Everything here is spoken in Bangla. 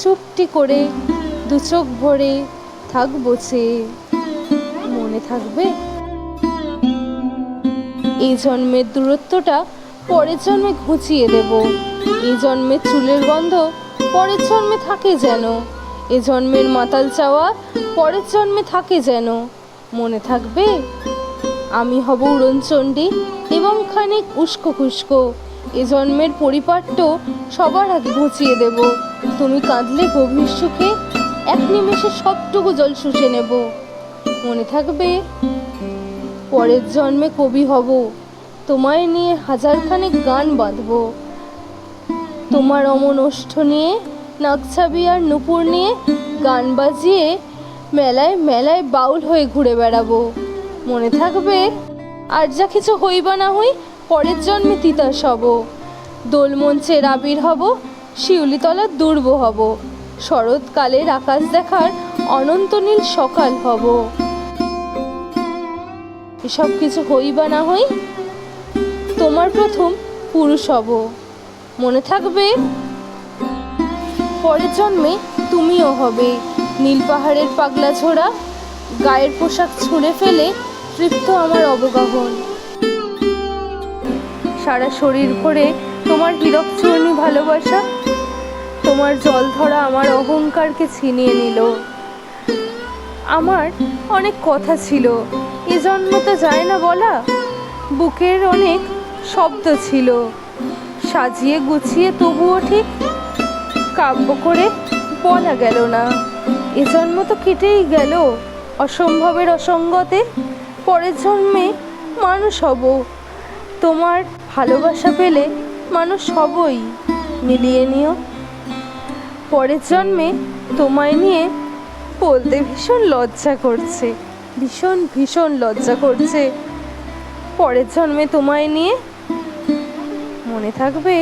চুপটি করে দু চোখ ভরে থাকব চেয়ে মনে থাকবে। এই জন্মের দূরত্বটা পরের জন্মে ঘুচিয়ে দেব। এই জন্মের চুলের গন্ধ পরের জন্মে থাকে যেন। এ জন্মের মাতাল চাওয়া পরের জন্মে থাকে যেন। মনে থাকবে, আমি হব উড়নচণ্ডী এবং খানিক উস্কো খুস্কো। এ জন্মের পরিপাট্য সবার আগে ঘুচিয়ে দেব। তুমি কাঁদলে গভীর সুখে, এক নিমেষে সবটুকু জল শুষে নেব। মনে থাকবে, পরের জন্মে কবি হব। তোমায় নিয়ে হাজারখানেক গান বাঁধব। তোমার অমন ওষ্ঠ নিয়ে, নাকছাবি আর নুপুর নিয়ে গান বাজিয়ে মেলায় মেলায় বাউল হয়ে ঘুরে বেড়াবো। মনে থাকবে, আর যা কিছু হই বা না হই পরের জন্মে তিতাস হব। দোলমঞ্চের আবির হব, শিউলিতলার দুর্ব হব। শরৎকালের আকাশ দেখার অনন্ত নীল সকাল হব। এসব কিছু হই বা না হই, তোমার প্রথম পুরুষ হব। মনে থাকবে, পরের জন্মে তুমিও হবে। নীল পাহাড়ের পাগলা ঝোড়া, গায়ের পোশাক ছুঁড়ে ফেলে তৃপ্ত আমার অবগাহন। সারা শরীর ভরে তোমার হীরক চূর্ণি ভালোবাসা, তোমার জল ধরা আমার অহংকারকে ছিনিয়ে নিল। আমার অনেক কথা ছিল, এ জন্ম তো যায় না বলা, বুকের অনেক শব্দ ছিল। সাজিয়ে গুছিয়ে তবুও ঠিক কাব্য করে বলা গেল না। এ জন্ম তো কেটেই গেল, অসম্ভবের অসঙ্গতে, পরের জন্মে মানুষ হব। তোমার ভালোবাসা পেলে মানুষ সবই। মিলিয়ে নিও। পরের জন্মে তোমায় নিয়ে বলতে ভীষণ লজ্জা করছে, ভীষণ ভীষণ লজ্জা করছে। পরের জন্মে তোমায় নিয়ে মনে থাকবে